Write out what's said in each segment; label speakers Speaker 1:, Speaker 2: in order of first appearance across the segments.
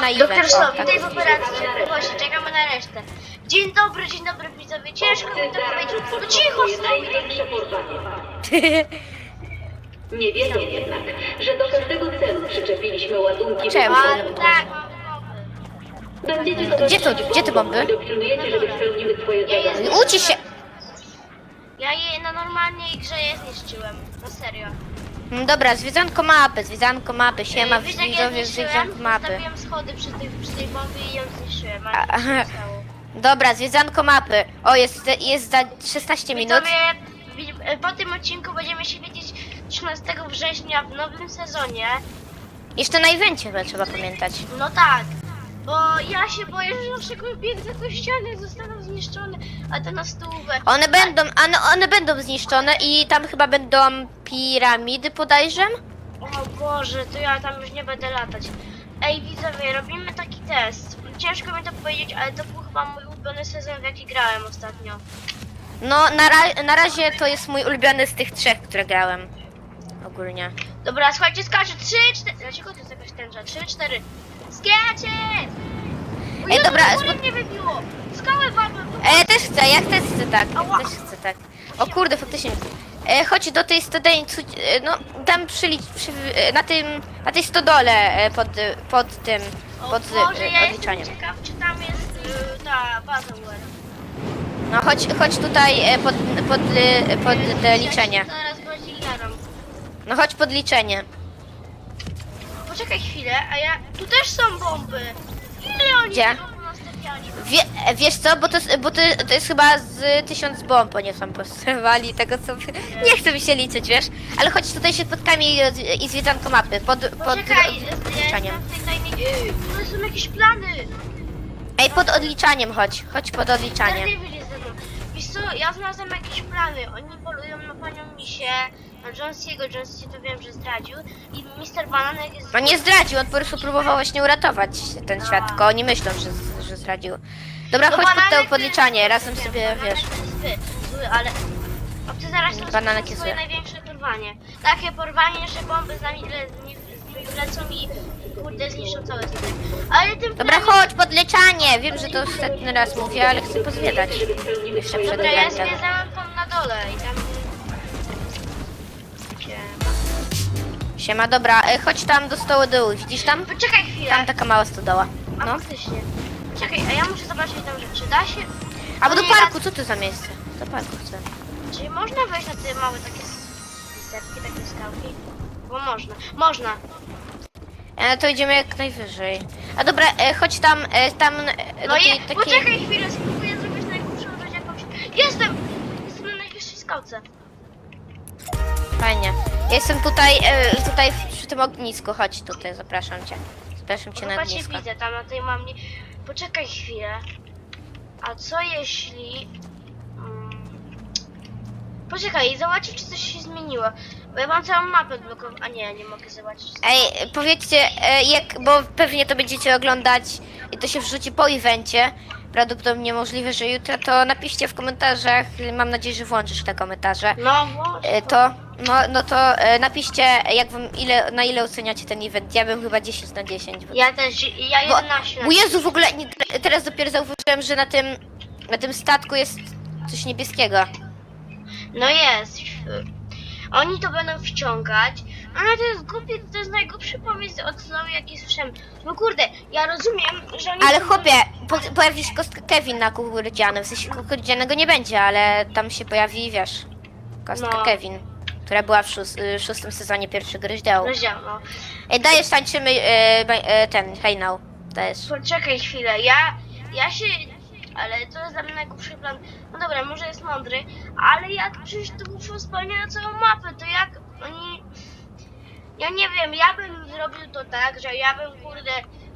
Speaker 1: na
Speaker 2: Doktor
Speaker 1: event.
Speaker 2: Slow,
Speaker 1: O, tak.
Speaker 2: witaj w operacji. Właśnie, czekamy na resztę. Dzień dobry, dzień dobry widzowie. Ciężko mi to powiedzieć. No cicho,
Speaker 3: porwanie. Nie wiedzą jednak, że do każdego celu przyczepiliśmy ładunki
Speaker 1: Czemu?
Speaker 2: Tak.
Speaker 3: Będziecie to
Speaker 1: Gdzie to- gdzie te bomby?
Speaker 3: Dopilnujecie, żeby spełniły swoje
Speaker 2: Ja
Speaker 3: zadanie.
Speaker 2: jestem-
Speaker 1: Uci się!
Speaker 2: Ja je na normalnej grze je zniszczyłem. Na serio.
Speaker 1: Mm, Dobra, zwiedzanko mapy, zwiedzanko mapy, siema
Speaker 2: wiesz, jak ja
Speaker 1: widzowie
Speaker 2: zniszczyłem?
Speaker 1: zwiedzanko mapy.
Speaker 2: Zostawiłem schody przy tej, przy tej bombie i ją zniszczyłem.
Speaker 1: A-
Speaker 2: A nic
Speaker 1: aha.
Speaker 2: nie stało.
Speaker 1: Dobra, zwiedzanko mapy. O, jest, jest za 16 minut.
Speaker 2: Widzowie, po tym odcinku będziemy się widzieć 13 września w nowym sezonie.
Speaker 1: Jeszcze na evencie chyba trzeba pamiętać.
Speaker 2: No tak, bo ja się boję, że na przykład piękne kościany zostaną zniszczone, a te na stówę.
Speaker 1: One będą, one, one będą zniszczone i tam chyba będą piramidy podejrzem?
Speaker 2: O Boże, to ja tam już nie będę latać. Ej widzowie, robimy taki test. Ciężko mi to powiedzieć, ale to był chyba mój ulubiony sezon, w jaki grałem ostatnio.
Speaker 1: No, na, ra na razie to jest mój ulubiony z tych trzech, które grałem. Ogólnie.
Speaker 2: Dobra, słuchajcie, skaczę. 3, 4. Dlaczego to jest jakaś tęcza? 3, 4. Skaczę! O
Speaker 1: Ej,
Speaker 2: Jezu,
Speaker 1: dobra,
Speaker 2: do góry
Speaker 1: spod-
Speaker 2: mnie wybiło. Skałę wam.
Speaker 1: E, też chcę, ja też chcę tak.
Speaker 2: Ała.
Speaker 1: Też chcę tak. O kurde, faktycznie. E, chodź do tej stodoli, cu- e, no tam przy, przy e, na tym, na tej stodole e, pod, pod tym,
Speaker 2: O
Speaker 1: pod
Speaker 2: Boże,
Speaker 1: e,
Speaker 2: ja jestem
Speaker 1: odliczaniem.
Speaker 2: ciekaw, czy tam jest y, ta baza UR.
Speaker 1: No chodź, chodź tutaj e, pod, pod, e, pod te liczenie.
Speaker 2: Ja się zaraz bardziej jaram.
Speaker 1: No chodź pod liczenie.
Speaker 2: Poczekaj chwilę, a ja... Tu też są bomby. Ile oni
Speaker 1: Gdzie?
Speaker 2: ponastawiali?
Speaker 1: Wie, wiesz co, bo, to, bo to, to jest chyba z tysiąc bomb, oni tam postawali tego sobie. Nie chcę mi się liczyć, wiesz? Ale chodź tutaj się spotkamy i, i zwiedzanko mapy pod, pod
Speaker 2: Poczekaj,
Speaker 1: odliczaniem.
Speaker 2: jestem w tej tajnej... To są jakieś plany.
Speaker 1: Ej, pod odliczaniem chodź, chodź pod odliczaniem.
Speaker 2: Daredevil jest ze mną. Wiesz co, ja znalazłem jakieś plany. Oni polują na panią Misię, Jonesiego. Jonesy to wiem, że zdradził. I Mr. Bananek jest...
Speaker 1: No nie zdradził, on po prostu próbował właśnie uratować ten świat, tylko oni myślą, że, że zdradził. Dobra,
Speaker 2: No
Speaker 1: chodź pod to
Speaker 2: Bananek
Speaker 1: podliczanie, razem
Speaker 2: wiem,
Speaker 1: sobie,
Speaker 2: Bananek
Speaker 1: wiesz.
Speaker 2: to jest zły, zły, ale... A ty zaraz
Speaker 1: Bananek
Speaker 2: rozpoczniesz
Speaker 1: jest
Speaker 2: swoje
Speaker 1: zły.
Speaker 2: największe porwanie. Takie porwanie, że bomby z nami le, nie, lecą i kurde zniszczą całe stany. Ale tym
Speaker 1: Dobra,
Speaker 2: planem-
Speaker 1: chodź, podliczanie! Wiem, że to ostatni raz mówię, ale chcę pozwiedzać. Jeszcze przed
Speaker 2: Dobra, ja
Speaker 1: eventem.
Speaker 2: zwiedzałem tam na dole i tam... Siema,
Speaker 1: dobra, e, chodź tam do stołu dołu, widzisz tam?
Speaker 2: Poczekaj chwilę.
Speaker 1: Tam taka mała stodoła.
Speaker 2: A
Speaker 1: No.
Speaker 2: faktycznie. Czekaj, a ja muszę zobaczyć tam rzeczy. Da się?
Speaker 1: Albo do
Speaker 2: Nie,
Speaker 1: parku, co to za miejsce? Do parku chcę.
Speaker 2: Czy można wejść na te małe takie wysepki, takie skałki? Bo można. Można.
Speaker 1: E, to idziemy jak najwyżej. A dobra, e, chodź tam, e, tam e, do
Speaker 2: No
Speaker 1: tej
Speaker 2: i
Speaker 1: takiej...
Speaker 2: poczekaj chwilę, spróbuję zrobić najgłupszą rzecz jakąś. Jestem! Jestem na najwyższej skałce.
Speaker 1: Fajnie. Ja jestem tutaj, e, tutaj przy tym ognisku, chodź tutaj, zapraszam cię. Zapraszam cię na
Speaker 2: Chyba cię
Speaker 1: ognisko.
Speaker 2: widzę tam na tej mamie. Poczekaj chwilę. A co jeśli... Mm... Poczekaj, zobaczyć czy coś się zmieniło. Bo ja mam całą mapę blokowaną. A nie, nie mogę zobaczyć.
Speaker 1: Ej, powiedzcie, e, jak, bo pewnie to będziecie oglądać i to się wrzuci po evencie, prawdopodobnie możliwe, że jutro, to napiszcie w komentarzach, mam nadzieję, że włączysz te komentarze.
Speaker 2: No właśnie.
Speaker 1: To, no, no to e, napiszcie, jak wam, ile, na ile oceniacie ten event. Ja bym chyba 10 na 10. Bo,
Speaker 2: Ja też, ja
Speaker 1: bo,
Speaker 2: 11
Speaker 1: bo Jezu, w ogóle nie, teraz dopiero zauważyłem, że na tym, na tym statku jest coś niebieskiego.
Speaker 2: No jest. Oni to będą wciągać, ale to jest głupie, to jest najgłupszy pomysł od znowu jaki słyszałem. No kurde, ja rozumiem, że oni...
Speaker 1: Ale chłopie, po, pojawi się kostka Kevin na kukurydzianym. W sensie kukurydzianego nie będzie, ale tam się pojawi, wiesz, kostka
Speaker 2: No.
Speaker 1: Kevin, która była w, szóst, y, szóstym sezonie pierwszego rozdziału.
Speaker 2: Rozdział, no.
Speaker 1: Ej, dajesz, tańczymy ba- e, ten, hej now. Dajesz.
Speaker 2: Poczekaj chwilę, ja, ja się... Ale to jest dla mnie najgłupszy plan. No dobra, może jest mądry, ale jak przecież to muszą spełniać na całą mapę, to jak oni... Ja nie wiem, ja bym zrobił to tak, że ja bym kurde,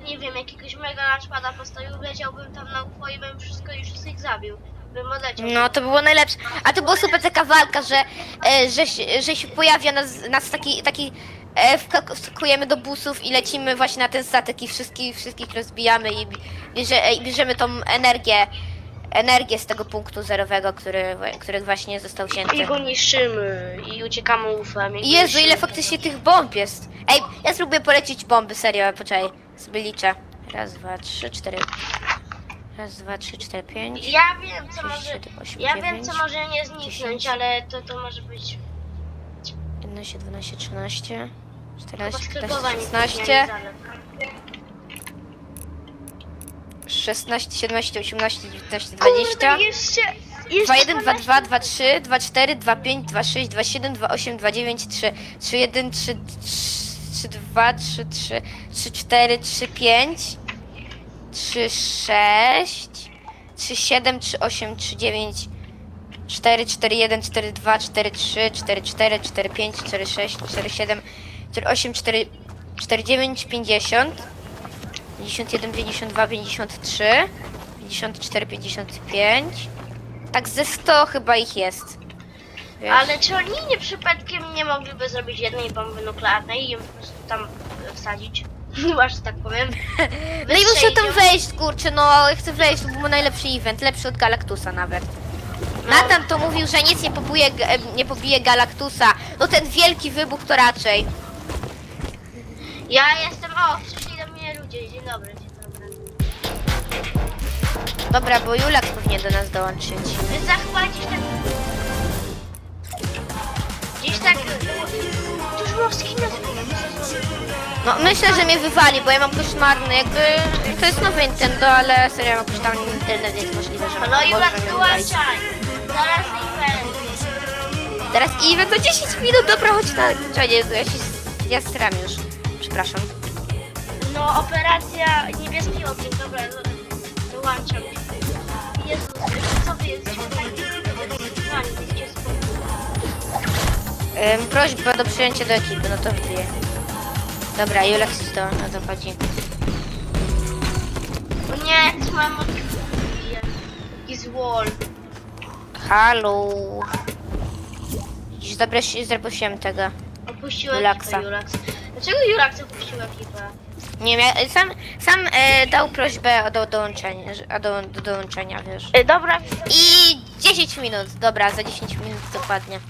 Speaker 2: nie wiem, jakiegoś mega launchpada postawił, leciałbym tam na UFO i bym wszystko i wszystkich zabił. Bym odleciał.
Speaker 1: No, to było najlepsze. A to było super taka walka, że, e, że, się- że się pojawia nas, nas taki, taki e, wskakujemy do busów i lecimy właśnie na ten statek i wszystkich, wszystkich rozbijamy i bierze, e, i bierzemy tą energię, energię z tego punktu zerowego, który, który właśnie został
Speaker 2: I
Speaker 1: wzięty.
Speaker 2: go niszczymy i uciekamy ufem. i
Speaker 1: Jezu, ile faktycznie tych bomb jest. Ej, ja spróbuję polecić bomby, serio, poczekaj, sobie liczę. Raz, dwa, trzy, cztery. Raz, dwa, trzy, cztery, pięć.
Speaker 2: Ja wiem, co
Speaker 1: sześć,
Speaker 2: może...
Speaker 1: siedem, osiem,
Speaker 2: Ja wiem,
Speaker 1: dziewięć,
Speaker 2: co może nie zniknąć,
Speaker 1: dziesięć.
Speaker 2: ale to, to może być...
Speaker 1: 11, 12, 13,
Speaker 2: Chyba
Speaker 1: 14, 15,
Speaker 2: skrypowanie
Speaker 1: 16, 16, 17, 18, 19, 20.
Speaker 2: Kurde, jeszcze... jeszcze
Speaker 1: 2, 1, 2,
Speaker 2: 12.
Speaker 1: 2, 2, 3, 2, 4, 2, 5, 2, 6, 2, 7, 2, 8, 2, 9, 3, 3, 1, 3, 3, 2, 3, 3, 3, 4, 3, 5, 3, 6, 3, 7, 3, 8, 3, 9, 4, 4, 1, 4, 2, 4, 3, 4, 4, 4, 5, 4, 6, 4, 7, 4, 8, 4, 4, 9, 50, 51, 52, 53, 54, 55. Tak ze 100 chyba ich jest. Wiesz?
Speaker 2: Ale czy oni nie przypadkiem nie mogliby zrobić jednej bomby nuklearnej i ją po prostu tam e, wsadzić? Aż tak powiem.
Speaker 1: No i muszę tam wejść, kurczę, no chcę wejść, to był najlepszy event, lepszy od Galactusa nawet. Nathan to mówił, że nic nie pobije, e, nie pobije Galactusa. No ten wielki wybuch to raczej.
Speaker 2: Ja jestem... O, Dzień dobry, dzień dobry.
Speaker 1: Dobra, bo Julak powinien do nas dołączyć.
Speaker 2: Więc za chyba gdzieś tak... Gdzieś tak... Tuż morski nas...
Speaker 1: No myślę, że mnie wywali, bo ja mam koszmarny, jakby to jest nowe Nintendo, ale serio mam koszmarny internet, więc możliwe, że
Speaker 2: No was
Speaker 1: mnie wywalić.
Speaker 2: dołączaj. Zaraz event.
Speaker 1: Teraz event to 10 minut, dobra, chodź na Jezu, ja się, ja stram już. Przepraszam.
Speaker 2: No, operacja niebieski ogień. Dobra, do- dołączam. Jezus, co wy jesteście tak... Spokojni.
Speaker 1: Ym, prośba do przyjęcia do ekipy, no to wbiję. Dobra, Julek to, no to chodzi.
Speaker 2: O nie, mam od... Jaki złol.
Speaker 1: Halo. Dziś zabrać- zaprosiłem tego.
Speaker 2: Opuścił
Speaker 1: Juraksa.
Speaker 2: ekipę, Juraks. Dlaczego Juraks opuścił ekipę?
Speaker 1: Nie wiem, ja- sam, sam e, dał prośbę o do, dołączenia, że- a do, do dołączenia, wiesz.
Speaker 2: E, dobra,
Speaker 1: I 10 minut, dobra, za 10 minut dokładnie.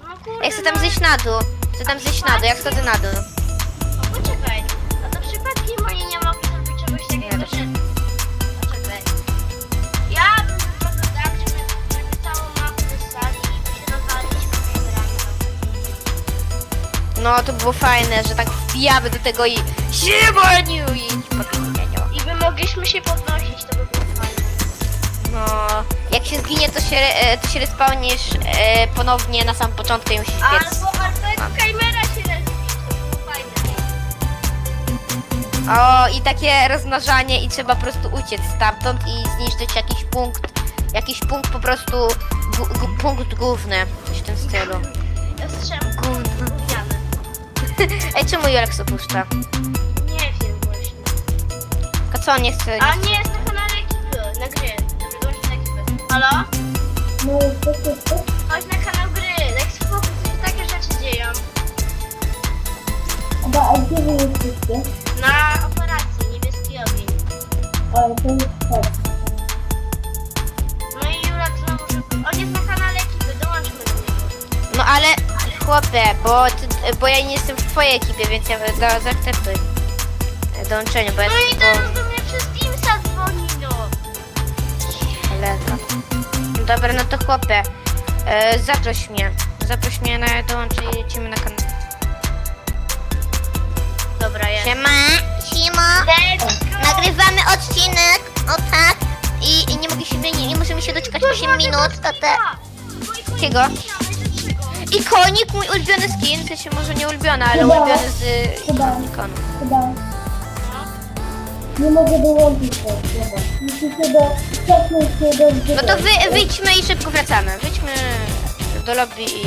Speaker 2: no kurde,
Speaker 1: Ja chcę tam
Speaker 2: no,
Speaker 1: zejść na dół. Chcę tam zejść na dół, jak schodzę na dół.
Speaker 2: O, poczekaj, a to przypadkiem oni nie mogli zrobić czegoś takiego, że... Poczekaj. Ja bym zrobił tak, żeby, żeby całą mapę wysłali i się.
Speaker 1: No, to było fajne, że tak wbijamy do tego i siemoniu i.
Speaker 2: I by mogliśmy się podnosić, to by było fajne.
Speaker 1: No, jak się zginie, to się, e, to się respawnisz e, ponownie na sam początku i musisz biec.
Speaker 2: Albo, albo jak kamera się rozbić, to by było fajne.
Speaker 1: O, i takie rozmnażanie i trzeba po prostu uciec stamtąd i zniszczyć jakiś punkt, jakiś punkt po prostu, gu, gu, punkt główny, coś w tym stylu. Ej, czemu Jolek opuszcza?
Speaker 2: Nie wiem właśnie.
Speaker 1: A co on nie chce?
Speaker 2: A nie jest na kanale ekipy, na gry. Dołączyć na ekipę. Halo?
Speaker 4: No, to wszystko?
Speaker 2: Chodź na kanał gry, Lex się takie rzeczy dzieją.
Speaker 4: Chyba, a gdzie wy jesteście?
Speaker 2: Na operacji niebieski ogień.
Speaker 4: Ale to jest tak.
Speaker 2: No i Julek znowu. On jest na kanale ekipy, dołączmy do niego.
Speaker 1: No ale chłopie, bo, ty, bo ja nie jestem w twojej ekipie, więc ja za, zaakceptuj e, dołączenie, bo ja
Speaker 2: No i teraz do mnie przez Teamsa dzwoni, no.
Speaker 1: Dobra, no to chłopie, e, zaproś mnie. Zaproś mnie na dołączenie i lecimy na kanał.
Speaker 2: Dobra, jest.
Speaker 1: Siema,
Speaker 2: go!
Speaker 1: Nagrywamy odcinek, o tak. I, i nie mogę się nie, nie możemy się doczekać 8 minut, to te. Jakiego? I konik, mój ulubiony skin, w sensie może nie ulubiony, ale
Speaker 4: Chyba.
Speaker 1: ulubiony z y,
Speaker 4: Chyba.
Speaker 1: ikonu.
Speaker 4: Chyba. Nie mogę dołączyć tego. Musicie do... Cofnąć się do...
Speaker 1: No to wy, wyjdźmy i szybko wracamy. Wyjdźmy do lobby i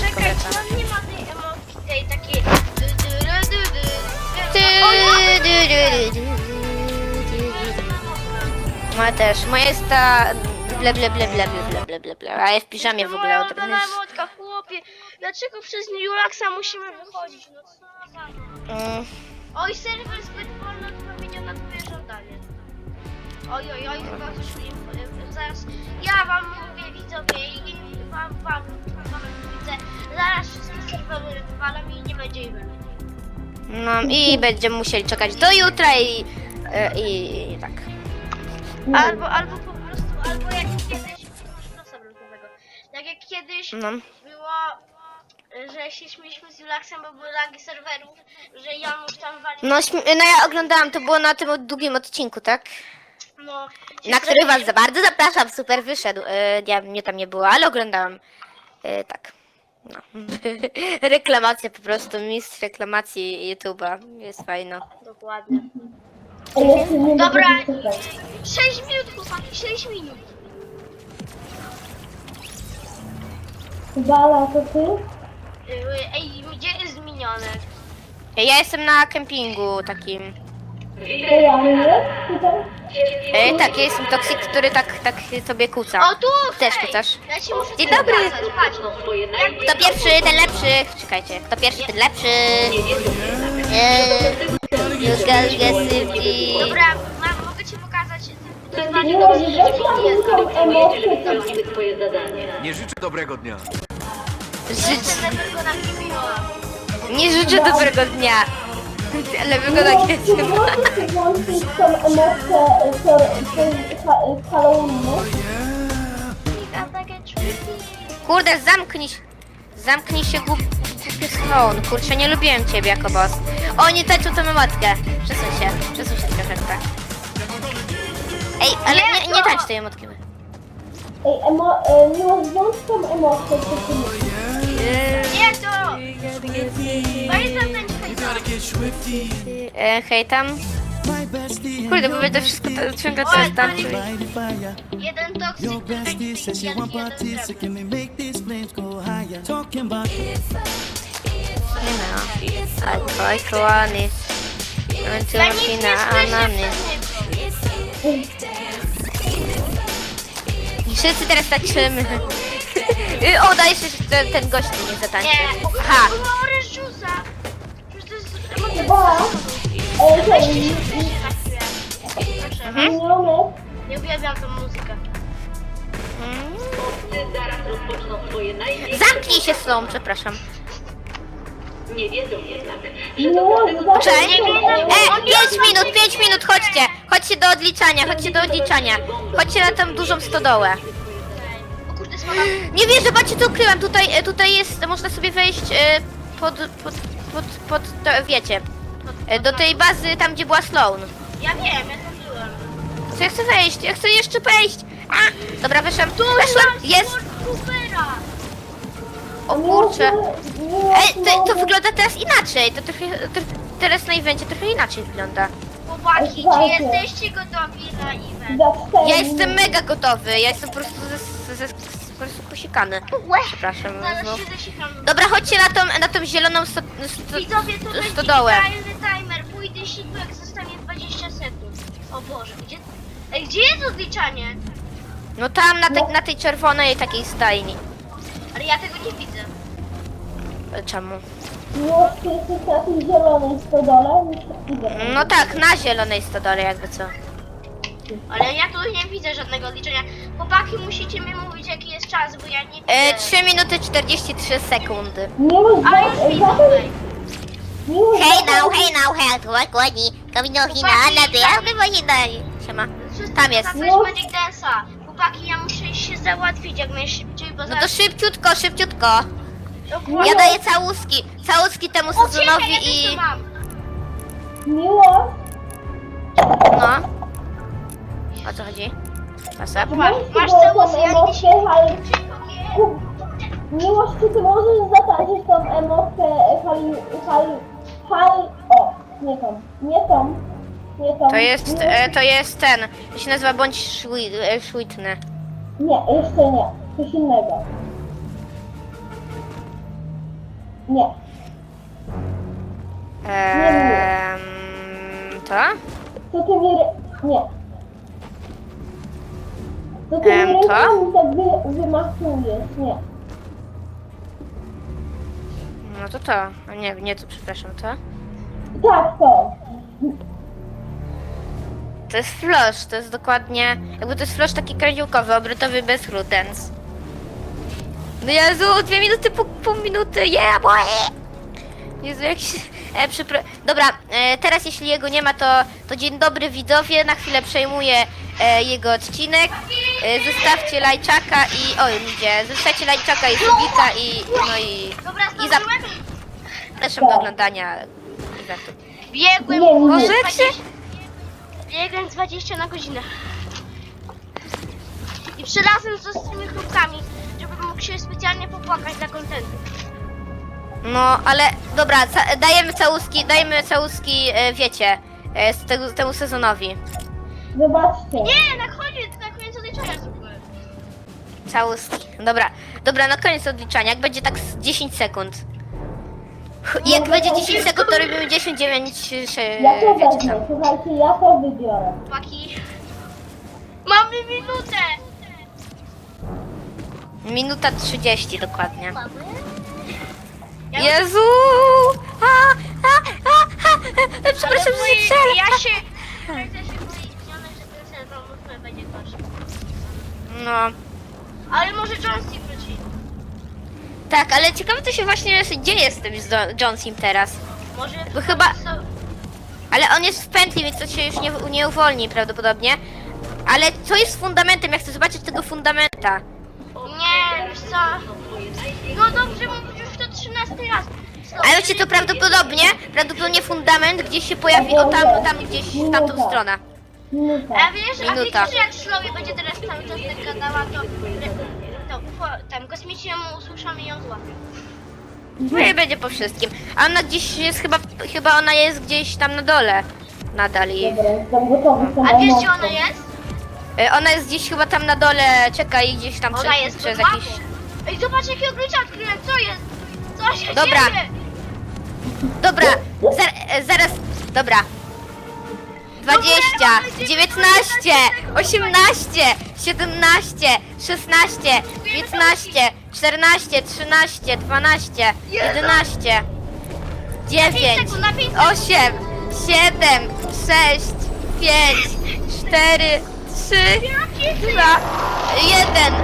Speaker 1: szybko
Speaker 2: Czekaj,
Speaker 1: wracamy.
Speaker 2: on nie ma tej emocji, tej takiej... Du, du, ru, du, du.
Speaker 1: Ty,
Speaker 2: O, ja
Speaker 1: du, du, du, du, du. Moja też. Moja jest ta Ble, ble, ble, ble, ble, ble, ble, ble. A ja w piżamie w ogóle od
Speaker 2: razu. małotka, chłopie. Dlaczego przez New Yorksa musimy wychodzić? No co
Speaker 1: mm.
Speaker 2: Oj, serwer zbyt wolno odpowiedział na twoje żądanie. Oj, oj, oj, chyba coś mi... E, zaraz... Ja wam mówię, widzowie, i i wam, wam, wam widzę. Zaraz wszystkie serwery wywalam i nie będzie event.
Speaker 1: no i będziemy musieli czekać do jutra i... e, I, i tak.
Speaker 2: Albo, albo po albo jak kiedyś, proszę brudowego. Tak jak kiedyś
Speaker 1: No.
Speaker 2: było, że się śmieliśmy z Julaksem, bo były lagi serwerów, że Janusz tam walił.
Speaker 1: No, no ja oglądałam, to było na tym długim odcinku, tak?
Speaker 2: No,
Speaker 1: Na który was za bardzo zapraszam, super wyszedł. E, ja, mnie tam nie było, ale oglądałam. E, tak. No. Reklamacja po prostu, mistrz reklamacji YouTube'a. Jest fajno.
Speaker 2: Dokładnie.
Speaker 4: A jeszcze nie
Speaker 2: Dobra,
Speaker 4: mogę czekać.
Speaker 2: 6 minut chłopaki, 6 minut.
Speaker 4: Bala, to ty?
Speaker 2: Yy, Ej, gdzie jest minionek?
Speaker 1: Ja jestem na kempingu takim.
Speaker 4: To ja nie? Tutaj?
Speaker 1: E, tak, ja jestem toksyk, który tak, tak sobie kłóca.
Speaker 2: O tu!
Speaker 1: Też
Speaker 2: hej!
Speaker 1: kucasz?
Speaker 2: Ja ci muszę
Speaker 1: Dzień
Speaker 2: coś
Speaker 1: dobry.
Speaker 2: pokazać, patrz.
Speaker 1: Kto pierwszy, ten lepszy. Czekajcie, kto pierwszy, ten lepszy. Eee, you can get it.
Speaker 2: Dobra, mam, mogę ci pokazać. To jest
Speaker 3: Będzie
Speaker 4: Nie, nie.
Speaker 5: Nie życzę dobrego dnia.
Speaker 1: Życz,
Speaker 2: Jestem lepiej na Kimiła.
Speaker 1: nie życzę dobrego dnia. Ale
Speaker 4: Nie,
Speaker 1: wygląda jak
Speaker 4: włączyć tą emocję, e, ha- Halloweenu?
Speaker 1: Kurde, zamknij się. Zamknij się głup... głupie schron. Kurczę, nie lubiłem ciebie jako boss. O, nie tańczą tą emotkę. Przesuń się, przesuń się troszeczkę. Ej, ale
Speaker 2: Nie,
Speaker 1: nie, tańcz tej emotki.
Speaker 4: Ej, emo, e, nie możesz włączyć tą emocję, co ty mówisz.
Speaker 2: Nie to! Pamiętam ten
Speaker 1: E, hej tam. Kurde, bo będę wszystko to, ciągle teraz tam.
Speaker 2: Jeden toksyk, drugi jeden, jeden drewno.
Speaker 1: Nie no. A twój kołany.
Speaker 2: Ja nic
Speaker 1: Męczynki
Speaker 2: nie
Speaker 1: na
Speaker 2: słyszę
Speaker 1: anany. Wszyscy teraz tańczymy. Y, O, dajesz jeszcze ten, ten gość tu nie zatańczy.
Speaker 2: Nie,
Speaker 1: Aha.
Speaker 2: Przecież to jest Proszę,
Speaker 4: minionek,
Speaker 2: nie uwielbiam tą muzykę.
Speaker 3: Zaraz rozpoczną swoje największe...
Speaker 1: Zamknij się slom, przepraszam.
Speaker 3: Nie wiedzą jednak, że do każdego
Speaker 1: Cześć. E, 5 minut, 5 minut, chodźcie. Chodźcie do odliczania, chodźcie do odliczania. Chodźcie na tą dużą stodołę.
Speaker 2: O kurde, spadam.
Speaker 1: Nie wiem, zobaczcie co ukryłam. Tutaj, e, tutaj jest, można sobie wejść e, pod, pod, pod, pod to, wiecie, e, do tej bazy tam, gdzie była Sloan.
Speaker 2: Ja wiem, ja byłem.
Speaker 1: Co ja chcę wejść, ja chcę jeszcze wejść. A, dobra, wyszłam. Weszłam, jest.
Speaker 2: Supera!
Speaker 1: O kurczę. Ej, to, to
Speaker 4: wygląda.
Speaker 1: teraz inaczej. To trochę, trochę teraz na evencie trochę inaczej wygląda.
Speaker 2: Chłopaki, czy jesteście gotowi na event?
Speaker 1: Ja jestem mega gotowy, ja jestem po prostu ze, ze, ze, po prostu posikany. Przepraszam.
Speaker 2: Zaraz
Speaker 1: No.
Speaker 2: się.
Speaker 1: Dobra, chodźcie na tą, na tą zieloną sto, sto,
Speaker 2: Widzowie, to będzie
Speaker 1: stodołę.
Speaker 2: idealny timer. Pójdę się tu, jak zostanie 20 sekund. O Boże, gdzie... Ej, gdzie jest odliczanie?
Speaker 1: No tam na, tej na tej czerwonej takiej stajni.
Speaker 2: Ale ja tego nie widzę.
Speaker 1: E, Czemu?
Speaker 4: Miłość, ty jesteś na tej zielonej stodole? Idę.
Speaker 1: No tak, na zielonej stodole jakby co.
Speaker 2: Ale ja tu nie widzę żadnego odliczenia. Chłopaki, musicie mi mówić, jaki jest czas, bo ja nie widzę.
Speaker 1: E, 3 minuty 43 sekundy.
Speaker 4: Miłość,
Speaker 2: już widzę
Speaker 4: miłość,
Speaker 1: Hej now, hej now, hej, tu ładni. Kaminohina, na ty, ja wywodzina. Siema. Tam jest.
Speaker 2: Chłopaki, ja muszę się załatwić jak najszybciej, bo
Speaker 1: No to
Speaker 2: zaraz...
Speaker 1: szybciutko, szybciutko.
Speaker 2: Dokładnie.
Speaker 1: Ja daję całuski. Całuski temu
Speaker 2: O, czekaj,
Speaker 1: sezonowi
Speaker 2: ja też
Speaker 1: i...
Speaker 2: mam.
Speaker 4: miłość,
Speaker 1: No. O co chodzi? Pasap?
Speaker 2: Masz, masz
Speaker 4: tą
Speaker 2: ja nie
Speaker 4: emocję, hal...
Speaker 2: się...
Speaker 4: Miłość, czy ty możesz zatańczyć tą emocję hal... hal... hal... o, nie tą, nie tą, nie.
Speaker 1: To jest,
Speaker 4: Miłość-
Speaker 1: e, to jest ten. To się nazywa bądź szwi- e, szwitny.
Speaker 4: Nie, jeszcze nie, coś innego. Nie,
Speaker 1: Ehm, to?
Speaker 4: co ty mi... nie. Co ty
Speaker 1: Em,
Speaker 4: mi
Speaker 1: to?
Speaker 4: rękami tak wy, wymachujesz, nie.
Speaker 1: No to to. A Nie, nie to, przepraszam, to.
Speaker 4: Tak, to.
Speaker 1: To jest flush, to jest dokładnie... Jakby to jest flush taki kręciółkowy, obrotowy bez rutens. No Jezu, dwie minuty, pół, pół minuty, yeah boy! Jezu, jak się... E, przypro... Dobra, e, teraz jeśli jego nie ma, to, to dzień dobry widzowie. Na chwilę przejmuję e, jego odcinek. E, zostawcie lajczaka i... O, idzie. Zostawcie lajczaka i subika i... No i...
Speaker 2: Dobra,
Speaker 1: I zap... Zapraszam do oglądania eventu.
Speaker 2: Biegłem
Speaker 4: Nie, nie.
Speaker 1: Możecie?
Speaker 2: 20 Biegłem 20 na godzinę. I przylazłem z ostrymi chrupkami, żebym mógł się specjalnie popłakać dla kontentu.
Speaker 1: No, ale dobra, ca dajemy całuski, dajemy całuski, e, wiecie, e, z tego, temu sezonowi.
Speaker 4: Zobaczcie.
Speaker 2: Nie, na koniec, na koniec odliczania zróbmy.
Speaker 1: Całuski. Dobra, dobra, na koniec odliczania, jak będzie tak z 10 sekund. Jak będzie 10 sekund, to robimy 10, 9, 6,
Speaker 4: Ja to wezmę, słuchajcie, ja to wybiorę.
Speaker 2: Chłopaki. Mamy minutę.
Speaker 1: Minuta 30 dokładnie.
Speaker 2: Mamy. Ja
Speaker 1: Jezu! Tak, ale ciekawe co się właśnie dzieje z tym Johnsim teraz.
Speaker 2: Może...
Speaker 1: Bo chyba- Ale on jest w pętli, więc to się już nie, nie uwolni prawdopodobnie. Ale co jest z fundamentem? Ja chcę zobaczyć tego fundamenta.
Speaker 2: Nie, wiesz co? No dobrze, mówisz już to 13 raz.
Speaker 1: Ale wiecie, to prawdopodobnie, prawdopodobnie fundament gdzieś się pojawi, o tam, tam gdzieś, w tamtą stronę.
Speaker 2: A wiesz, a
Speaker 1: Minuta.
Speaker 2: wiecie, że jak Slowie będzie teraz cały czas tak gadała, to, to UFO, tam kosmicznie mu usłyszymy i ją złapią.
Speaker 1: No i będzie po wszystkim. A ona gdzieś jest chyba, chyba ona jest gdzieś tam na dole. Nadal i...
Speaker 4: Dobra, jestem gotowy, jestem
Speaker 2: A wiesz gdzie ona jest?
Speaker 1: Y, Ona jest gdzieś chyba tam na dole, czekaj, gdzieś tam
Speaker 2: Ona
Speaker 1: przez,
Speaker 2: jest
Speaker 1: przez
Speaker 2: pod
Speaker 1: jakiś...
Speaker 2: Ej, zobacz jakiego klucza odkryłem, co jest? Co się
Speaker 1: Dobra.
Speaker 2: dzieje?
Speaker 1: Dobra, zar, e, zaraz, dobra. 20, 19, 18, 17, 16, 15, 14, 13, 12, 11, 9, 8, 7, 6, 5, 4, 3, 2, 1.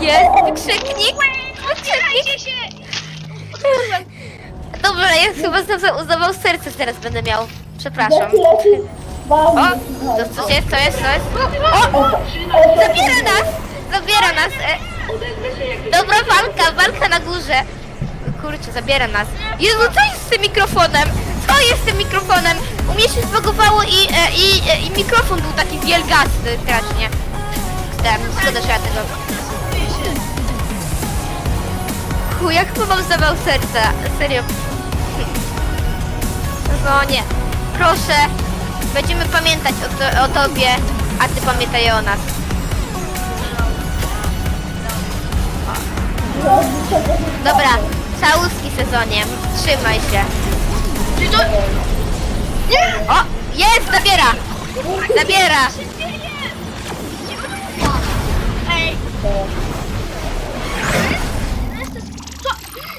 Speaker 1: Jest!
Speaker 2: Otwierajcie się!
Speaker 1: Dobra, ja chyba uznawał serce teraz będę miał. Przepraszam. O! To
Speaker 4: słuchajcie.
Speaker 1: coś jest, to jest, to jest. O! Zabiera nas! Zabiera nas! E,
Speaker 3: się,
Speaker 1: dobra walka, walka na górze. Kurczę, zabiera nas. Jezu, co jest z tym mikrofonem? Co jest z tym mikrofonem? U mnie się zbagowało i, e, i, e, i mikrofon był taki wielgasty strasznie. Tam, szkoda, że ja tego... Chu, jak chyba mam zawał serca. Serio. No nie. Proszę, będziemy pamiętać o, to, o tobie, a ty pamiętaj o nas. Dobra, całuski sezonie. Trzymaj się.
Speaker 2: Czy to...
Speaker 1: O, jest, zabiera! Zabiera!
Speaker 2: Ej! Co?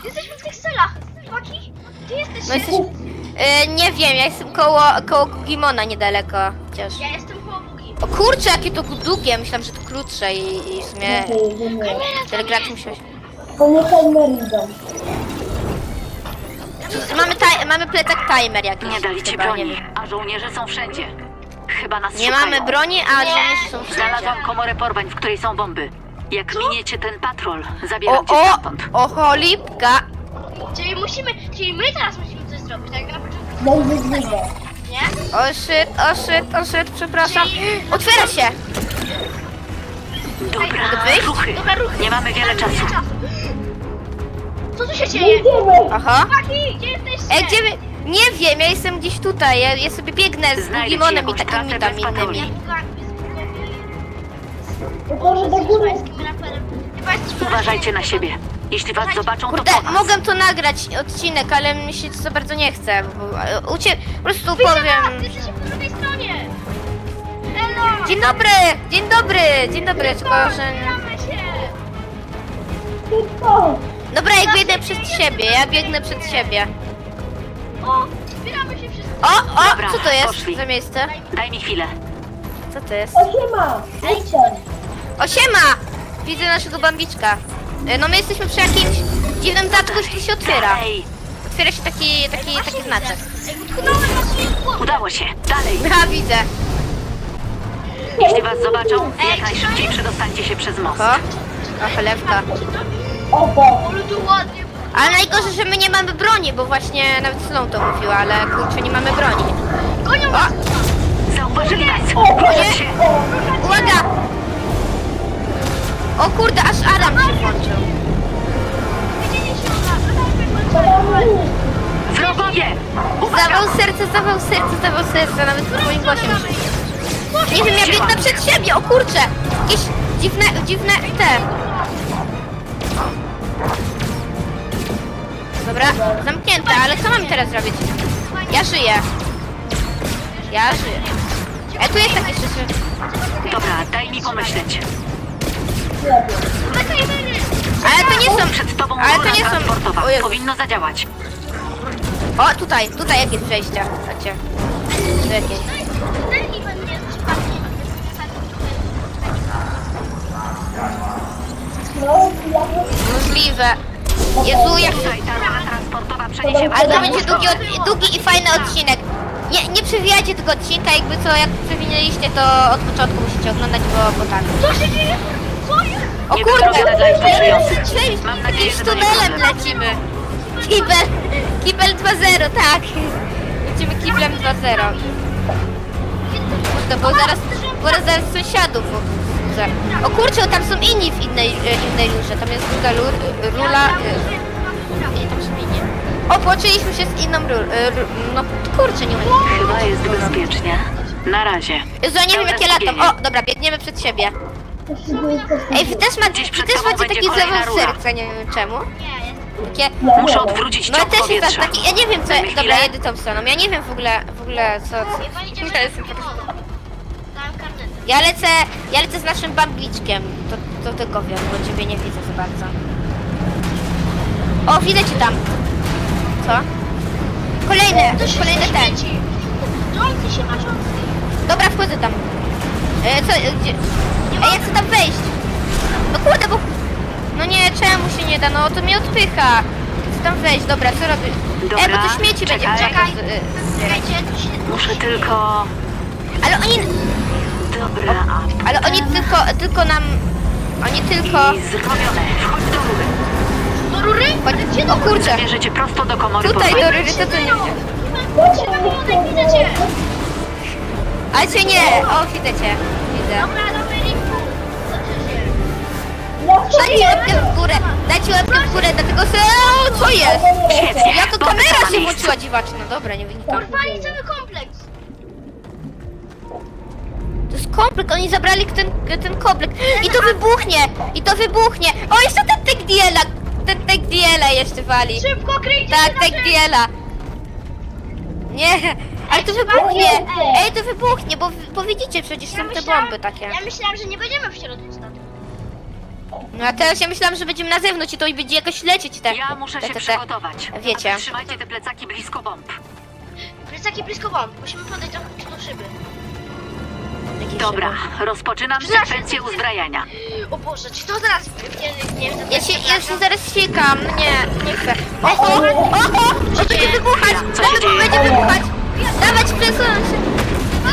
Speaker 2: Jesteśmy w tych celach! Chłopaki? Gdzie
Speaker 1: No
Speaker 2: jesteście?
Speaker 1: jesteś... Y, nie wiem, ja jestem koło, koło Kugimona niedaleko. Chociaż...
Speaker 2: Ja jestem koło Bugi.
Speaker 1: O kurczę, jakie to długie, myślałam, że to krótsze i, i w sumie... Tyle musiałeś...
Speaker 4: To nie Meridan.
Speaker 1: Mamy, taj, mamy plecak timer jakiś.
Speaker 5: Nie dali ci
Speaker 1: chyba,
Speaker 5: broni,
Speaker 1: Nie, wiem.
Speaker 5: a żołnierze są wszędzie. Chyba nas
Speaker 1: nie
Speaker 5: szukają.
Speaker 1: mamy broni, a żołnierze są wszędzie.
Speaker 5: Znalazłam komorę porwań, w której są bomby. Jak miniecie ten patrol,
Speaker 1: O,
Speaker 5: zabieram cię
Speaker 1: o,
Speaker 5: stamtąd.
Speaker 1: o, cholipka.
Speaker 2: Czyli musimy... Czyli my teraz musimy zrobić, tak jak na początku,
Speaker 4: Będzie zbywa.
Speaker 2: nie?
Speaker 1: O shit, o shit, o shit, przepraszam. Otwiera się.
Speaker 5: Dobra,
Speaker 1: wyjść?
Speaker 5: ruchy.
Speaker 2: Dobra, ruchy.
Speaker 5: Nie mamy wiele czasu.
Speaker 2: Co tu się dzieje?
Speaker 1: Aha.
Speaker 2: Chłopaki, gdzie jesteście?
Speaker 1: E, gdzie wy... Nie wiem, ja jestem gdzieś tutaj, ja, ja sobie biegnę z
Speaker 5: Znajdę ci
Speaker 1: Digimonem i
Speaker 5: jakąś
Speaker 1: takimi
Speaker 5: trasę
Speaker 1: tam
Speaker 5: bez
Speaker 1: innymi.
Speaker 4: Gotowy do góry.
Speaker 5: Uważajcie na siebie. Jeśli was zobaczą, to
Speaker 1: Kurde,
Speaker 5: po was.
Speaker 1: mogę tu nagrać odcinek, ale mi się to za bardzo nie chce. bo- e, Ucie... Po prostu
Speaker 2: Powiem. Jesteście po drugiej stronie. Elo!
Speaker 1: Dzień dobry, dzień dobry, dzień dobry, tylko że...
Speaker 2: Zbieramy się!
Speaker 4: Szybko!
Speaker 1: Dobra, ja biegnę przed siebie, ja biegnę przed siebie.
Speaker 2: O! Zbieramy się wszyscy!
Speaker 1: O, o,
Speaker 5: Dobra,
Speaker 1: co to jest
Speaker 5: poszli.
Speaker 1: za miejsce?
Speaker 5: Daj mi chwilę.
Speaker 1: Co to jest?
Speaker 4: Osiema! Jestem!
Speaker 1: O, siema! Widzę naszego bambiczka. E, No my jesteśmy przy jakimś dziwnym tatku, że to się otwiera. Otwiera się taki, taki, taki znaczek.
Speaker 2: Utknąłem na.
Speaker 5: Udało się. Dalej.
Speaker 1: A, widzę.
Speaker 5: Jeśli was zobaczą, jak najszybciej przedostańcie się przez most.
Speaker 1: O, o cholewka.
Speaker 2: Ale tu ładnie.
Speaker 1: Ale najgorzej, że my nie mamy broni, bo właśnie nawet Sloan to mówiła, ale kurczę, nie mamy broni.
Speaker 2: Gonią
Speaker 1: O.
Speaker 5: Zauważyli nas. Bronią się.
Speaker 1: uwaga! O kurde, aż alarm się włączył.
Speaker 5: Wrogowie.
Speaker 1: Zawał serca, zawał serca, zawał serca, nawet w moim głosie muszę... Nie wiem, ja biegnę przed siebie, o kurczę! Jakieś dziwne, dziwne te... Dobra, zamknięte, ale co mam teraz zrobić? Ja żyję. Ja żyję. E, tu jest takie szczęście.
Speaker 5: Dobra, daj mi pomyśleć.
Speaker 1: Ale to nie są...
Speaker 5: Przed tobą
Speaker 1: Ale to nie są...
Speaker 5: transportowa.
Speaker 1: O Jezu.
Speaker 5: Powinno zadziałać.
Speaker 1: O, tutaj, tutaj jakieś przejście. Chodźcie. Tu jakieś.
Speaker 4: No, ja
Speaker 1: Możliwe. Jezu, jak...
Speaker 5: Tutaj ta transportowa przeniesie
Speaker 1: Ale to będzie długi, od, długi i fajny odcinek. Nie, nie przewijajcie tego odcinka, jakby co, jak przewinęliście, to od początku musicie oglądać, bo, bo tak.
Speaker 2: Co się dzieje?
Speaker 1: O
Speaker 5: Nie
Speaker 1: kurde!
Speaker 5: wygląda Mam nadzieję, że to nie
Speaker 1: tunelem lecimy. Kibel, kibel 2-0, tak. Lecimy kiblem 2-0. Kurde, bo zaraz, bo zaraz sąsiadów obudzę. O kurczę, tam są inni w innej, e, innej. Tam jest druga lur, rula. e, Nie, tam są inni. O, połączyliśmy się z inną rurą. No kurczę, nie ma.
Speaker 5: Chyba jest bezpiecznie. Na razie.
Speaker 1: Jezu, ja nie wiem jak ja latam. O, dobra, biegniemy przed siebie. Ej, wy też, ma,
Speaker 5: Gdzieś
Speaker 1: wy
Speaker 5: przed
Speaker 1: też
Speaker 5: tobą
Speaker 1: macie
Speaker 5: będzie
Speaker 1: taki
Speaker 5: kolejna
Speaker 1: zawał
Speaker 5: rura.
Speaker 1: serca, nie wiem czemu. Takie...
Speaker 5: Muszę odwrócić
Speaker 1: No
Speaker 5: ciąg
Speaker 1: też jest aż
Speaker 5: powietrza.
Speaker 1: taki, ja nie wiem co,
Speaker 5: Daj mi
Speaker 1: dobra,
Speaker 5: chwilę.
Speaker 1: jedę tą stroną, ja nie wiem w ogóle, w ogóle co, Ja, jestem ja lecę, ja lecę z naszym bambliczkiem, to, to tylko wiem, bo ciebie nie widzę za bardzo. O, widzę cię tam. Co? Kolejny,
Speaker 2: To się
Speaker 1: kolejny ten.
Speaker 2: świeci. Się.
Speaker 1: Dobra, wchodzę tam. E, co, e, gdzie? Ej, ja chcę tam wejść. No kurde, bo... No nie, czemu się nie da? No to mnie odpycha. Chcę tam wejść, dobra, co robię?
Speaker 5: Dobra,
Speaker 1: Ej, bo to śmieci będzie
Speaker 5: czekaj.
Speaker 1: czekaj. Y, zbierać.
Speaker 2: Czekajcie, się...
Speaker 5: Muszę tylko...
Speaker 1: Ale oni,
Speaker 5: Dobra, a
Speaker 1: ale oni tylko, tylko nam... Oni tylko...
Speaker 5: I zrobione. Wchodź do rury.
Speaker 2: Do rury?
Speaker 1: Chodź, o kurczę,
Speaker 5: Zabierzecie prosto do komory
Speaker 1: tutaj do ryry to tu nie.
Speaker 2: Chodźcie na wodę, widzę cię.
Speaker 1: Ale cię nie, o widzę cię, widzę.
Speaker 2: Dobra, dobra,
Speaker 1: Dajcie łapkę w górę, dajcie łapkę w górę, dlatego że... O, co jest? Jako
Speaker 5: Dobra,
Speaker 1: kamera się włączyła dziwaczna, dobra, nie wynikam.
Speaker 2: Porwali cały kompleks.
Speaker 1: To jest komplek, oni zabrali ten, ten komplek. I to wybuchnie! I to wybuchnie! O, jeszcze ten tek diela! Ten tek diela jeszcze wali.
Speaker 2: Szybko, kryjcie
Speaker 1: Tak,
Speaker 2: się
Speaker 1: tek diela. Nie, ale to wybuchnie! Ej, to wybuchnie, bo, bo widzicie, przecież są te
Speaker 2: myślałam-
Speaker 1: bomby takie.
Speaker 2: Ja myślałam, że nie będziemy w środku statku.
Speaker 1: No a teraz ja myślałam, że będziemy na zewnątrz i to będzie jakoś lecieć te...
Speaker 5: Ja muszę
Speaker 1: te,
Speaker 5: się
Speaker 1: te, te.
Speaker 5: przygotować.
Speaker 1: Wiecie.
Speaker 5: Trzymajcie te plecaki blisko bomb.
Speaker 2: Plecaki blisko bomb. Musimy podejść do, do szyby.
Speaker 1: jakieś
Speaker 5: Dobra,
Speaker 1: szyby.
Speaker 5: rozpoczynam
Speaker 2: Zaraz.
Speaker 5: sekwencję uzbrajania.
Speaker 2: O Boże, czy to zaraz... Nie, nie wiem,
Speaker 1: Ja się, ja się zaraz sikam, no nie, nie chcę. Oho, oho, to będzie wybuchać,
Speaker 5: Co się dzieje?
Speaker 1: będzie wybuchać. Dawać przesunąć się.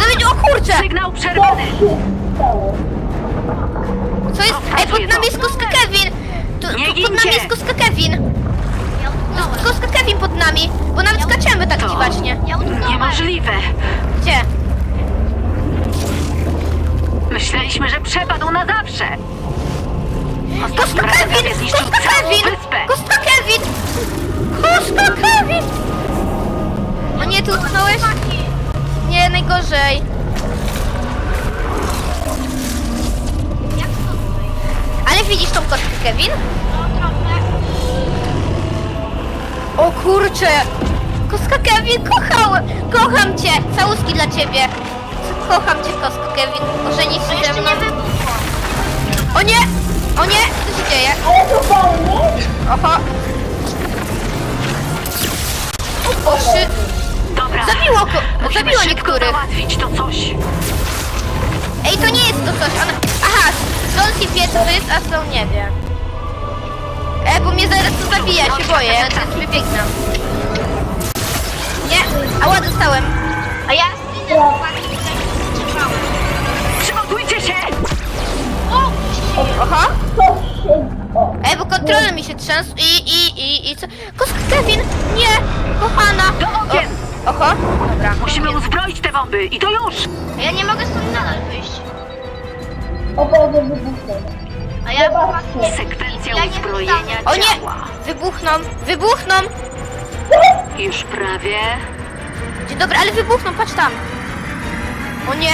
Speaker 1: To będzie, o kurczę,
Speaker 5: Sygnał przerwany.
Speaker 1: Co jest, ej, pod nami jest Koska Kevin. Tu, tu, pod nami jest Koska Kevin.
Speaker 2: Utknąłem.
Speaker 1: Koska Kevin pod nami, bo nawet skaczemy tak
Speaker 5: To-
Speaker 1: dziwacznie.
Speaker 5: Niemożliwe.
Speaker 1: Gdzie?
Speaker 5: Myśleliśmy, że przepadł na zawsze. Prawie
Speaker 1: Kevin,
Speaker 5: zniszczył całą
Speaker 1: Kevin,
Speaker 5: wyspę.
Speaker 1: Koska Kevin, Koska Kevin. O nie, ty utknąłeś? Nie, najgorzej. Ale widzisz tą kostkę, Kevin?
Speaker 2: No.
Speaker 1: O kurcze! Koska Kevin, kochałem! Kocham cię! Całuski dla ciebie! Kocham cię, Koska Kevin! Ożenisz
Speaker 2: To
Speaker 1: się ze mną?
Speaker 2: nie wybuchło.
Speaker 1: O nie! O nie! Co się dzieje?
Speaker 4: Ale to walnie?
Speaker 1: Oho! O szy...
Speaker 5: Dobra.
Speaker 1: Zabiło ko- zabiło niektórych.
Speaker 5: załatwić to coś.
Speaker 1: Ej, to nie jest to coś, ona... Aha! Stąd się wie, co jest, a stąd nie wie. E, bo mnie zaraz to zabija, ja się boję, ja teraz wybiegnę. Ała, dostałem.
Speaker 2: A ja czekałem.
Speaker 5: Przygotujcie się!
Speaker 2: O.
Speaker 4: O.
Speaker 1: Ej, bo kontrole mi się trzęsą i, i, i, i co? Kosk Kevin! Nie! Kochana!
Speaker 5: Do okien!
Speaker 1: Oho, dobra.
Speaker 5: Musimy uzbroić te bomby i to już!
Speaker 2: a ja nie mogę stąd nadal wyjść.
Speaker 4: O Boże, wybuchnę.
Speaker 2: A ja
Speaker 4: Zobaczcie.
Speaker 5: Sekwencja
Speaker 2: Ja nie
Speaker 5: uzbrojenia
Speaker 1: O nie!
Speaker 5: działa.
Speaker 1: Wybuchną! Wybuchną!
Speaker 5: Już prawie.
Speaker 1: Dzień dobry, ale wybuchną, patrz tam! O nie!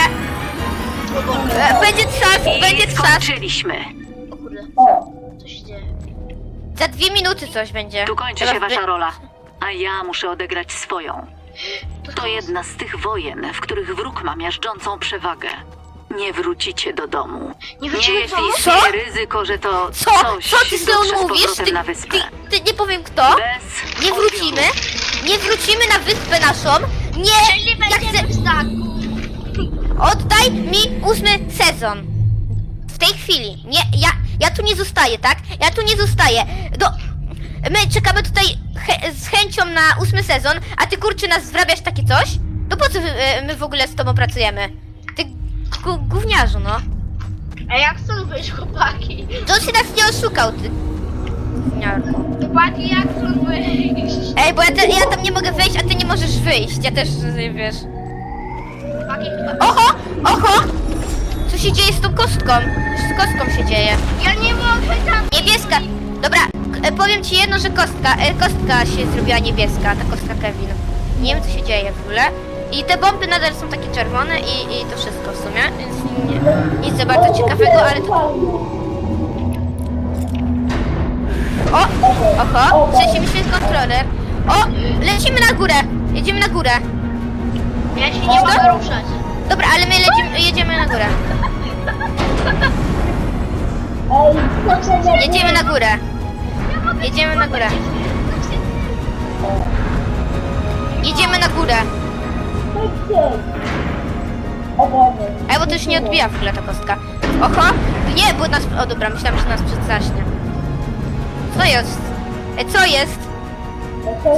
Speaker 1: E, Będzie trzas, będzie trzas!
Speaker 5: skończyliśmy.
Speaker 2: o kurde,
Speaker 4: O.
Speaker 2: co się dzieje?
Speaker 1: Za dwie minuty coś będzie.
Speaker 5: Tu kończy
Speaker 1: Teraz
Speaker 5: się wasza rola. A ja muszę odegrać swoją. To jedna z tych wojen, w których wróg ma miażdżącą przewagę. Nie wrócicie do domu.
Speaker 2: Nie wrócimy do domu?
Speaker 5: istnieje ryzyko, że to
Speaker 1: Co?
Speaker 5: coś
Speaker 1: Co ty
Speaker 5: dotrze
Speaker 1: sobie
Speaker 5: z
Speaker 1: mówisz?
Speaker 5: powrotem
Speaker 1: Ty,
Speaker 5: na wyspę.
Speaker 1: ty, ty nie powiem kto?
Speaker 5: Bez
Speaker 1: Nie wrócimy? Nie wrócimy na wyspę naszą?
Speaker 2: Czyli
Speaker 1: Nie! Ja
Speaker 2: będziemy
Speaker 1: chcę...
Speaker 2: w.
Speaker 1: Oddaj mi ósmy sezon. W tej chwili. Nie, ja, ja tu nie zostaję, tak? Ja tu nie zostaję. Do, my czekamy tutaj z chęcią na ósmy sezon, a ty kurczy nas zwrabiasz takie coś? No po co e, my w ogóle z tobą pracujemy? Ty gu, gówniarzu, no.
Speaker 2: A jak stąd wyjść, chłopaki?
Speaker 1: To się nas nie oszukał, ty. Gówniarzu.
Speaker 2: Chłopaki, jak stąd wyjść?
Speaker 1: Ej, bo ja, te, ja tam nie mogę wejść, a ty nie możesz wyjść. Ja też, e, wiesz.
Speaker 2: Chłopaki, chyba...
Speaker 1: Oho! Oho! Co się dzieje z tą kostką? Z kostką się dzieje.
Speaker 2: Ja nie mogę tam...
Speaker 1: Niebieska! Dobra, e, powiem ci jedno, że kostka, e, kostka się zrobiła niebieska, ta kostka Kevin. Nie wiem co się dzieje w ogóle. I te bomby nadal są takie czerwone i, i to wszystko w sumie, więc nie, nic za bardzo ciekawego, ale to... O! Oho! Trzeci mi się kontroler. O! Lecimy na górę! Jedziemy na górę.
Speaker 2: Ja się nie mogę ruszać.
Speaker 1: Dobra, ale my lecimy, jedziemy na górę. Jedziemy na górę. Jedziemy na górę. Jedziemy na górę. Ej, bo to już nie odbija w ogóle ta kostka. Oho! Nie, bo nas... O dobra, myślałam, że nas przedzaśnie. Co jest? E, co jest?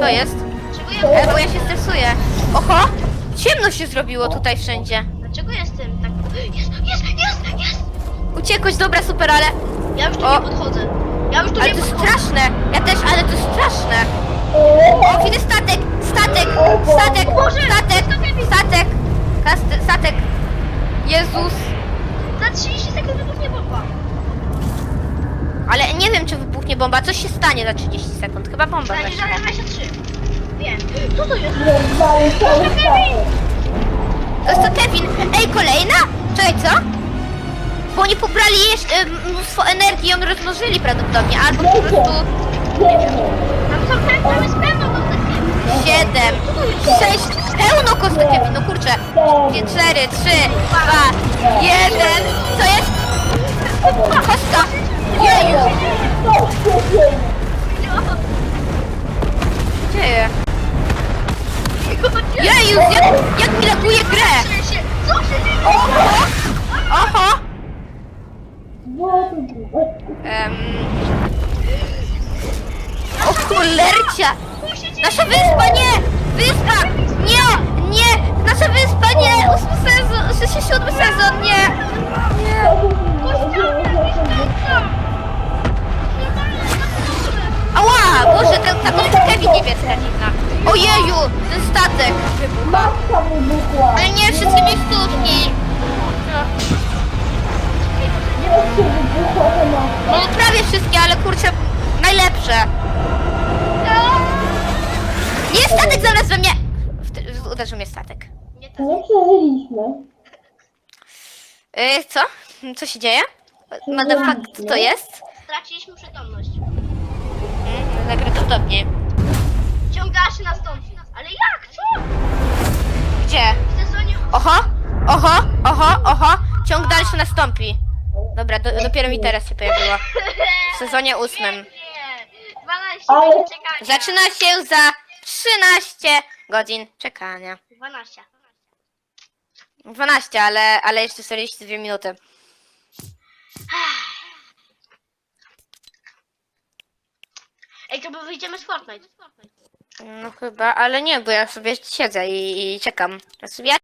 Speaker 1: Co jest?
Speaker 2: Dlaczego ja...
Speaker 1: E, bo ja się stresuję. Oho! Ciemno się zrobiło tutaj wszędzie.
Speaker 2: Dlaczego jestem tak... Jest, jest, jest, jest!
Speaker 1: Uciekłeś, dobra, super, ale...
Speaker 2: Ja już tu
Speaker 1: O.
Speaker 2: nie podchodzę. Ja już tu
Speaker 1: Ale
Speaker 2: nie
Speaker 1: to jest straszne! Ja też, ale to jest straszne! O, widzę statek! Statek! Statek! Statek! Statek! Kast- Statek! Jezus!
Speaker 2: Za 30 sekund wybuchnie bomba.
Speaker 1: Ale nie wiem, czy wybuchnie bomba. Coś się stanie za 30 sekund. Chyba bomba
Speaker 2: Stanie
Speaker 1: weźmie.
Speaker 2: za 23. Wiem. Co to jest?
Speaker 4: Cały statek.
Speaker 1: To jest to Kevin. Ej, kolejna? Czekaj, co? Bo oni pobrali jeszcze e, mnóstwo energii i ją rozmnożyli prawdopodobnie. Albo po prostu.
Speaker 2: Tam są pe- tam jest pełno kostek.
Speaker 1: 7, 6, pełno kostek. No kurczę. 4, 3, 2, 1. Co jest? Kostka! Jeju!
Speaker 4: Dzieje?
Speaker 1: Jeju, jak, jak mi laguje grę!
Speaker 2: Co się dzieje?
Speaker 1: Oho! Oho! O cholercia! Nasza wyspa, nie! Wyspa! Nie! Nie! Nasza wyspa, nie! Ósmy sezon, w sensie siódmy sezon, nie! Nie! Ała! Boże, ta, ta kostka Kevin niebieska dziwna. Ojeju! Ten statek
Speaker 4: wybuchła.
Speaker 1: Ale nie wszystkie miejscówki.
Speaker 4: Wreszcie
Speaker 1: No prawie wszystkie, ale kurczę, najlepsze. Nie, statek zaraz we mnie... W- Uderzył mnie statek.
Speaker 2: Nie tak.
Speaker 4: Nie przeżyliśmy.
Speaker 1: Yy, co? Co się dzieje? Motherfuck, co to jest?
Speaker 2: Straciliśmy przytomność.
Speaker 1: Mm, Najprawdopodobniej.
Speaker 2: Ciągasz nas stąd. Ale jak? Co?
Speaker 1: Gdzie?
Speaker 2: W sezonie...
Speaker 1: Oho, oho, oho, oho. Ciąg dalszy nastąpi. Dobra, do, dopiero mi teraz się pojawiło. W sezonie ósmym.
Speaker 2: Nie. 12
Speaker 4: Ale-
Speaker 2: minut czekania.
Speaker 1: Zaczyna się za 13 godzin czekania.
Speaker 2: 12.
Speaker 1: 12, ale, ale jeszcze 42 minuty.
Speaker 2: Ej, to my wyjdziemy z Fortnite.
Speaker 1: No chyba, ale nie, bo ja sobie siedzę i, i czekam. Ja sobie